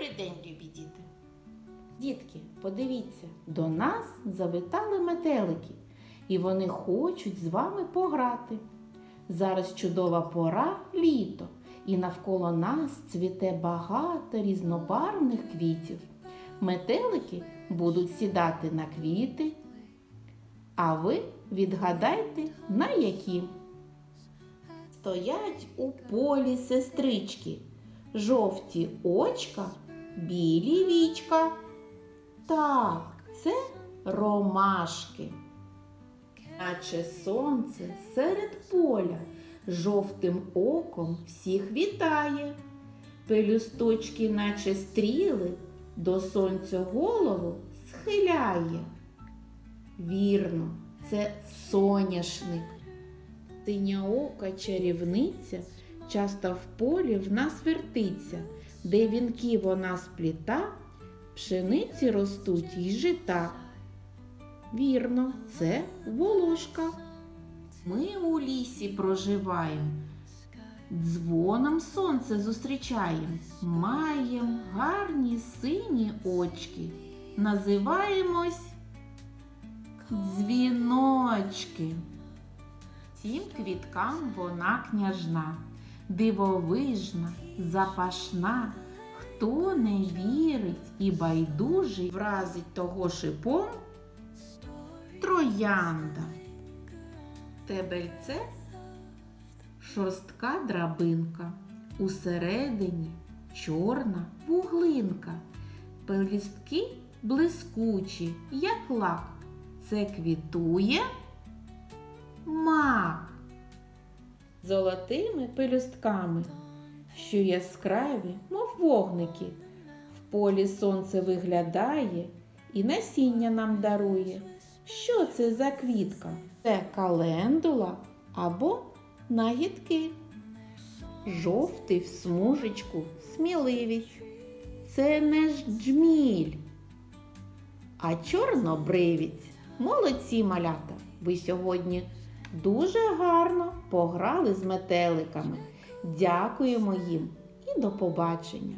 Добрий день, любі діти! Дітки, подивіться, до нас завітали метелики, і вони хочуть з вами пограти. Зараз чудова пора літо, і навколо нас цвіте багато різнобарвних квітів. Метелики будуть сідати на квіти, а ви відгадайте на які. Стоять у полі сестрички, жовті очка, білі вічка. Так, це ромашки. Наче сонце серед поля жовтим оком всіх вітає. Пелюсточки, наче стріли, до сонця голову схиляє. Вірно, це соняшник. Синyaока чарівниця часто в полі в нас вертиться, де вінки вона спліта, пшениці ростуть й жита. Вірно, це волошка. Ми у лісі проживаємо, дзвоном сонце зустрічаємо, маєм гарні сині очки. Називаємось дзвіночки. Цим квіткам вона княжна, дивовижна, запашна. Хто не вірить і байдужий, вразить того шипом троянда. Тебельце шорстка драбинка, усередині чорна вуглинка, пелюстки блискучі, як лак. Це квітує золотими пелюстками, що яскраві, мов вогники. В полі сонце виглядає і насіння нам дарує. Що це за квітка? Це календула або нагідки. Жовтий в смужечку сміливість. Це не ж джміль, а чорнобривіць. Молодці малята! Ви сьогодні дуже гарно пограли з метеликами. Дякуємо їм і до побачення!